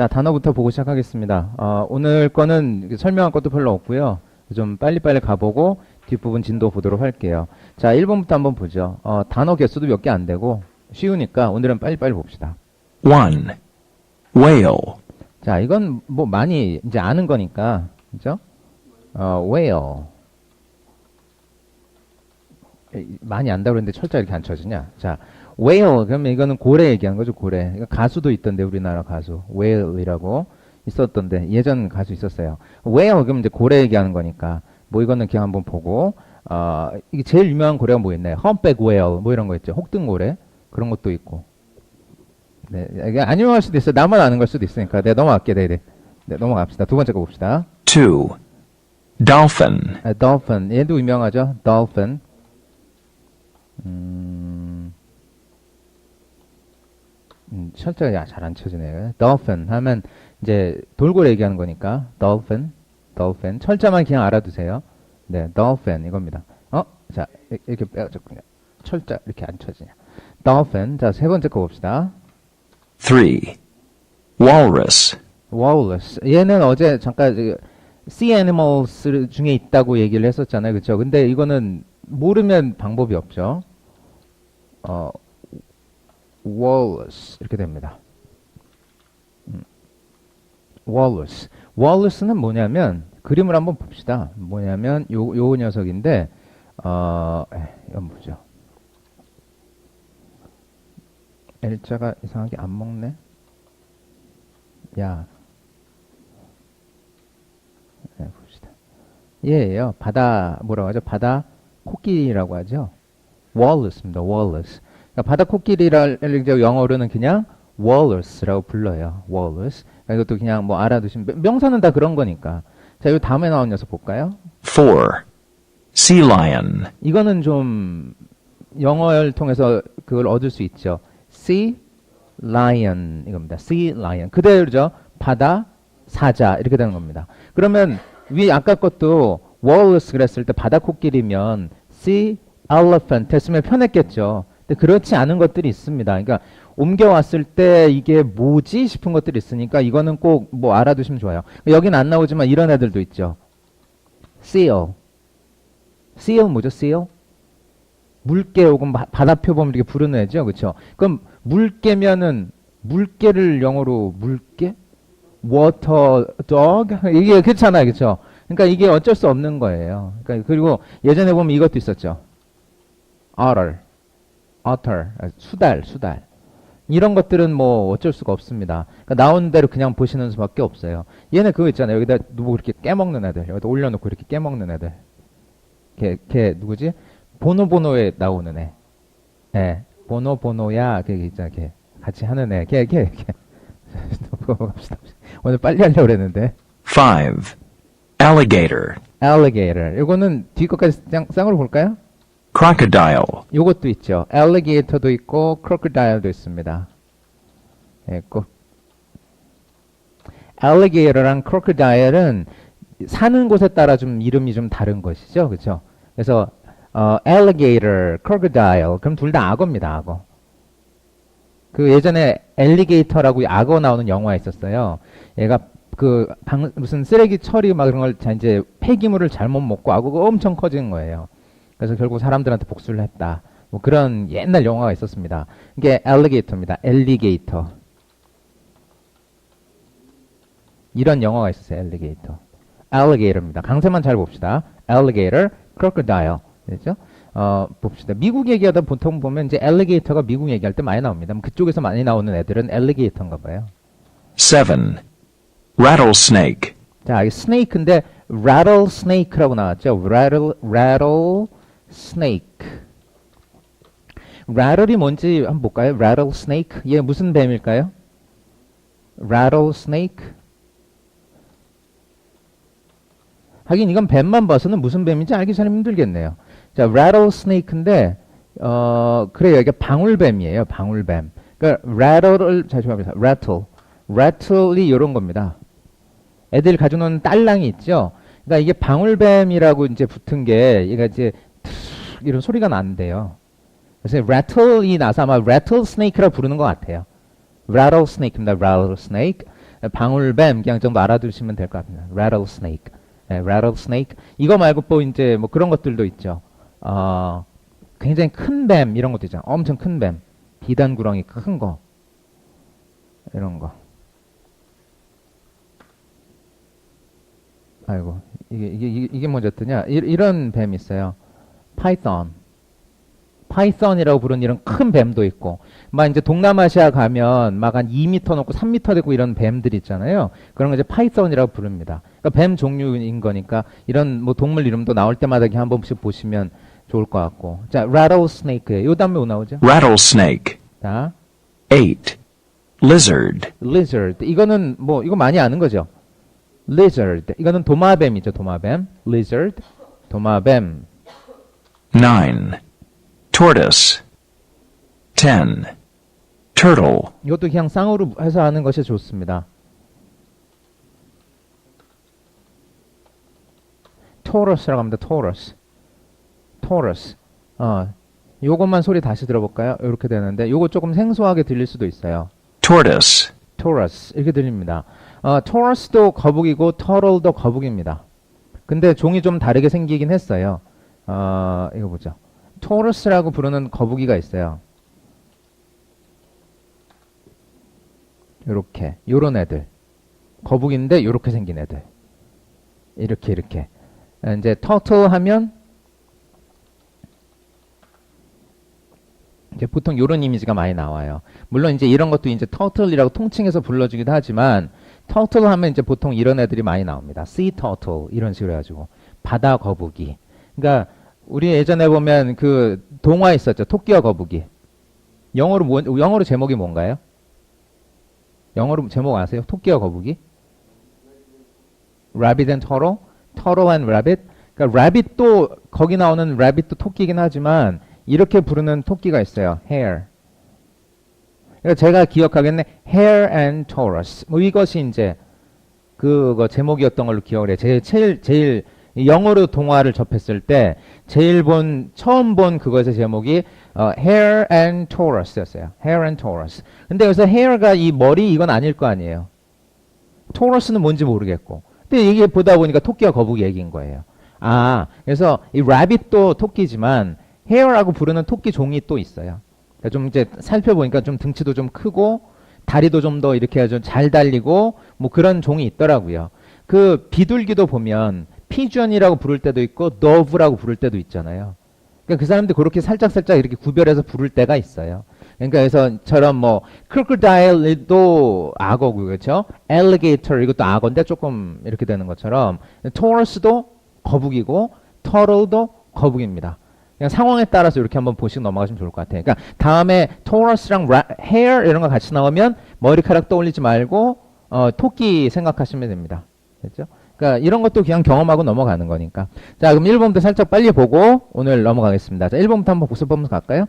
자, 단어부터 보고 시작하겠습니다. 어, 오늘 거는 설명할 것도 별로 없고요. 좀 빨리빨리 가보고 뒷부분 진도 보도록 할게요. 자, 1번부터 한번 보죠. 어, 단어 개수도 몇 개 안 되고 쉬우니까 오늘은 빨리빨리 봅시다. 1. Whale. 자, 이건 뭐 많이 이제 아는 거니까, 그죠? 어, whale. 에, 많이 안다고 그랬는데 철자 이렇게 안 쳐지냐? 자, whale. 그러면 이거는 고래 얘기한 거죠, 고래. 이거 가수도 있던데, 우리나라 가수. whale이라고 있었던데, 예전 가수 있었어요. whale, 그러면 이제 고래 얘기하는 거니까, 뭐 이거는 그냥 한번 보고, 어, 이게 제일 유명한 고래가 뭐 있나요? humpback whale, 뭐 이런 거 있죠. 혹등고래. 그런 것도 있고. 네, 이게 안 유명할 수도 있어요. 나만 아는 걸 수도 있으니까. 네, 넘어갈게. 네, 네. 네, 넘어갑시다. 두 번째 거 봅시다. 2. Dolphin. 아, dolphin. 얘도 유명하죠? dolphin. 음, 음 철자가 잘안 쳐지네요. dolphin 하면 이제 돌고래 얘기하는 거니까 dolphin, dolphin. 철자만 그냥 알아두세요. 네, dolphin 이겁니다. 어? 자, 이- 이렇게 그냥 철자 이렇게 안 쳐지냐. dolphin. 자, 세 번째 거 봅시다. 3. Walrus. walrus. 얘는 어제 잠깐 그 sea animals 중에 있다고 얘기를 했었잖아요. 그렇죠? 근데 이거는 모르면 방법이 없죠. 어 walrus 이렇게 됩니다. 음, walrus. walrus는 뭐냐면 그림을 한번 봅시다. 뭐냐면 요 요 녀석인데 어 에, 이건 뭐죠? L자가 이상하게 안 먹네. 야. 네, 봅시다. 얘예요. 바다 뭐라고 하죠? 바다 코끼리라고 하죠. walrus입니다. walrus. 그러니까 바다 코끼리를 영어로는 그냥 walrus라고 불러요. walrus. 그러니까 이것도 그냥 뭐 알아두시면 명- 명사는 다 그런 거니까. 자, 이 다음에 나온 녀석 볼까요? 4. Sea lion. 이거는 좀 영어를 통해서 그걸 얻을 수 있죠. sea lion 이겁니다. sea lion 그대로죠. 바다 사자 이렇게 되는 겁니다. 그러면 위 아까 것도 walrus 그랬을 때 바다 코끼리면 sea elephant 했으면 편했겠죠. 근데 그렇지 않은 것들이 있습니다. 그러니까 옮겨왔을 때 이게 뭐지 싶은 것들이 있으니까 이거는 꼭 뭐 알아두시면 좋아요. 여긴 안 나오지만 이런 애들도 있죠. seal seal 뭐죠? seal? 물개 혹은 바- 바다 표범을 이렇게 부르는 애죠. 그렇죠? 그럼 물개면은 물개를 영어로 물개? water dog? 이게 그렇잖아요. 그렇죠? 그러니까 이게 어쩔 수 없는 거예요. 그러니까 그리고 예전에 보면 이것도 있었죠. otter. Otter. 아, 수달, 수달. 이런 것들은 뭐 어쩔 수가 없습니다. 그러니까 나오는 대로 그냥 보시는 수밖에 없어요. 얘네 그거 있잖아요. 여기다 누구 이렇게 깨먹는 애들. 여기다 올려놓고 이렇게 깨먹는 애들. 걔, 걔 누구지? 보노보노에 나오는 애. 예. 보노보노야. 걔 있잖아. 걔. 같이 하는 애. 걔, 걔, 걔. 보고 갑시다. 오늘 빨리 하려고 그랬는데. 5. Alligator. alligator. 요거는 뒤 것까지 쌍, 쌍으로 볼까요? Crocodile. 요것도 있죠. alligator도 있고 crocodile도 있습니다. 예, 꼭 alligator랑 crocodile은 사는 곳에 따라 좀 이름이 좀 다른 것이죠. 그렇죠? 그래서 어, alligator, crocodile 그럼 둘 다 악어입니다. 악어. 그 예전에 alligator라고 악어 나오는 영화 있었어요. 얘가 그 방, 무슨 쓰레기 처리 막 그런 걸 자- 이제 폐기물을 잘못 먹고 악어가 엄청 커진 거예요. 그래서 결국 사람들한테 복수를 했다. 뭐 그런 옛날 영화가 있었습니다. 이게 alligator입니다. alligator. 이런 영화가 있었어요. alligator. alligator입니다. 강세만 잘 봅시다. alligator, crocodile. 됐죠? 어, 봅시다. 미국 얘기하다 보통 보면 이제 alligator가 미국 얘기할 때 많이 나옵니다. 그쪽에서 많이 나오는 애들은 alligator인가 봐요. 7. Rattlesnake. 자, 이 snake인데 rattlesnake라고 나왔죠. rattle rattlesnake. rattle이 뭔지 한번 볼까요? rattlesnake. 얘 무슨 뱀일까요? rattlesnake. 하긴 이건 뱀만 봐서는 무슨 뱀인지 알기 참 힘들겠네요. 자, rattlesnake인데 어 그래요. 이게 방울뱀이에요. 방울뱀. 그러니까 rattle를 잠시만요. rattle. rattle이 이런 겁니다. 애들 노는 딸랑이 있죠. 그러니까 이게 방울뱀이라고 이제 붙은 게 얘가 이제 툭 이런 소리가 난대요. 그래서 rattle이 나서 아마 rattlesnake라 부르는 것 같아요. rattlesnake입니다. rattlesnake. 방울뱀 그냥 정도 알아두시면 될 것 같습니다. rattlesnake. 네, rattlesnake. 이거 말고 또 이제 뭐 그런 것들도 있죠. 어, 굉장히 큰 뱀 이런 것도 있잖아요. 엄청 큰 뱀. 비단 구렁이 큰 거. 이런 거. 아이고 이게 이게 이게, 뜨냐? 이, 이런 뱀 있어요. 파이썬. 파이썬이라고 부르는 이런 큰 뱀도 있고, 막 이제 동남아시아 가면 막 한 2m 넘고 3m 되고 이런 뱀들 있잖아요. 그런 거 이제 파이썬이라고 부릅니다. 그러니까 뱀 종류인 거니까 이런 뭐 동물 이름도 나올 때마다 이렇게 한 번씩 보시면 좋을 것 같고. 자, rattlesnake예요. 요 다음에 뭐 나오죠? rattlesnake, 자, 8. Lizard, lizard. 이거는 뭐 이거 많이 아는 거죠. lizard. 이거는 도마뱀이죠, 도마뱀. lizard. 도마뱀. 9. Tortoise, 10. Turtle, 이것도 그냥 쌍으로 해서 하는 것이 좋습니다. 토러스라고 합니다. 토러스. 토러스. 어, 요것만 소리 다시 들어볼까요? 이렇게 되는데 요거 조금 생소하게 들릴 수도 있어요. tortoise, 토러스 이렇게 들립니다. 어, 토러스도 거북이고 터럴도 거북입니다. 근데 종이 좀 다르게 생기긴 했어요. 어, 이거 보죠. 토러스라고 부르는 거북이가 있어요. 요렇게 요런 애들 거북인데 요렇게 생긴 애들 이렇게 이렇게 아, 이제 터틀 하면 이제 보통 요런 이미지가 많이 나와요. 물론 이제 이런 것도 이제 터틀이라고 통칭해서 불러주기도 하지만 터틀 하면 이제 보통 이런 애들이 많이 나옵니다. sea 이런 식으로 해가지고 바다 거북이. 그러니까 우리 예전에 보면 그 동화 있었죠. 토끼와 거북이. 영어로 뭐, 영어로 제목이 뭔가요? 영어로 제목 아세요? 토끼와 거북이? Rabbit and Turtle? Turtle and Rabbit? 그러니까 rabbit도 거기 나오는 rabbit도 토끼긴 하지만 이렇게 부르는 토끼가 있어요. hare. 그러니까 제가 기억하겠네. hare and tortoise. 뭐 이것이 이제 그거 제목이었던 걸로 기억을 해. 제일 제일 제일 영어로 동화를 접했을 때 제일 본 처음 본 그것의 제목이 어, hare and tortoise였어요. hare and tortoise. 근데 여기서 hare가 이 머리 이건 아닐 거 아니에요. 토러스는 뭔지 모르겠고. 근데 이게 보다 보니까 토끼와 거북이 얘기인 거예요. 아, 그래서 이 rabbit도 토끼지만 hare라고 부르는 토끼 종이 또 있어요. 그러니까 좀 이제 살펴보니까 좀 등치도 좀 크고 다리도 좀 더 이렇게 좀 잘 달리고 뭐 그런 종이 있더라고요. 그 비둘기도 보면 피전이라고 부를 때도 있고 dove라고 부를 때도 있잖아요. 그러니까 그 사람들 그렇게 살짝살짝 이렇게 구별해서 부를 때가 있어요. 그러니까 그래서처럼 뭐 crocodile도 악어고 그렇죠? alligator 이것도 악어인데 조금 이렇게 되는 것처럼 tortoise도 거북이고 turtle도 거북입니다. 그냥 상황에 따라서 이렇게 한번 보시고 넘어가시면 좋을 것 같아요. 그러니까 다음에 ra- hare 이런 거 같이 나오면 머리카락 떠올리지 말고 어, 토끼 생각하시면 됩니다. 됐죠? 그러니까 이런 것도 그냥 경험하고 넘어가는 거니까. 자, 그럼 1번부터 살짝 빨리 보고 오늘 넘어가겠습니다. 자, 1번부터 한번 복습 보면서 갈까요?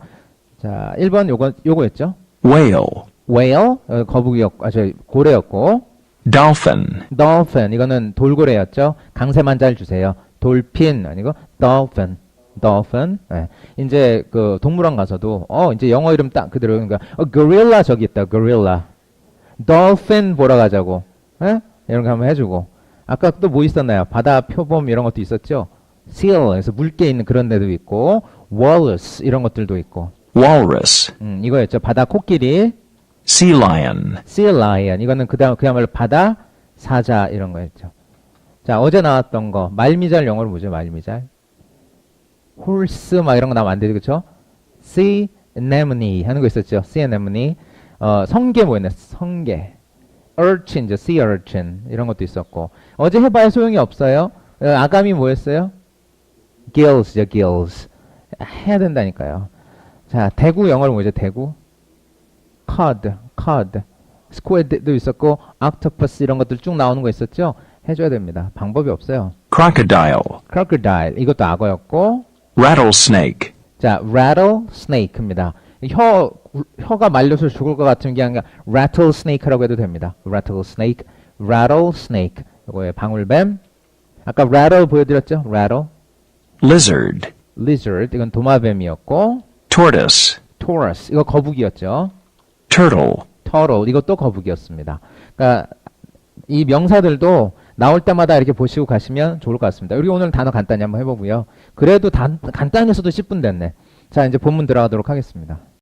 자, 1번 요거 요거였죠. whale, whale 어, 거북이였고 아, 저 고래였고 dolphin, dolphin 이거는 돌고래였죠. 강세만 잘 주세요. 돌핀 아니고 dolphin. dolphin. 예. 이제 그 동물원 가서도 어 이제 영어 이름 딱 그대로 그러니까 어, gorilla 저기 있다. gorilla. dolphin 보러 가자고. 예? 이런 거 한번 해 주고. 아까 또 뭐 있었나요? 바다 표범 이런 것도 있었죠. seal 그래서 물개 있는 그런 데도 있고 walrus 이런 것들도 있고. walrus, 음, 이거였죠. 바다 코끼리. sea lion, sea lion 이거는 그다음 그야말로 바다 사자 이런 거였죠. 자 어제 나왔던 거 말미잘 영어로 뭐죠? 말미잘 홀스 막 이런 거 나오면 안 되죠, 그렇죠? sea anemone 하는 거 있었죠. sea anemone 어 성게 뭐였나? 성게 urchin, sea urchin 이런 것도 있었고 어제 해봐야 소용이 없어요. 어, 아감이 뭐였어요? gills죠, gills 해야 된다니까요. 자 대구 영어로 뭐죠? 대구 cod, cod, squid도 있었고 octopus 이런 것들 쭉 나오는 거 있었죠. 해줘야 됩니다. 방법이 없어요. crocodile, crocodile 이것도 악어였고 rattlesnake, 자 rattlesnake입니다. 혀 혀가 말려서 죽을 것 같은 게 아니라 rattlesnake라고 해도 됩니다. rattlesnake, rattlesnake 이거의 방울뱀. 아까 rattle 보여드렸죠? rattle, lizard, lizard 이건 도마뱀이었고 tortoise, taurus 이거 거북이였죠. turtle, turtle 이것도 거북이였습니다. 그러니까 이 명사들도 나올 때마다 이렇게 보시고 가시면 좋을 것 같습니다. 우리 오늘 단어 간단히 한번 해보고요. 그래도 단, 간단해서도 10분 됐네. 자, 이제 본문 들어가도록 하겠습니다.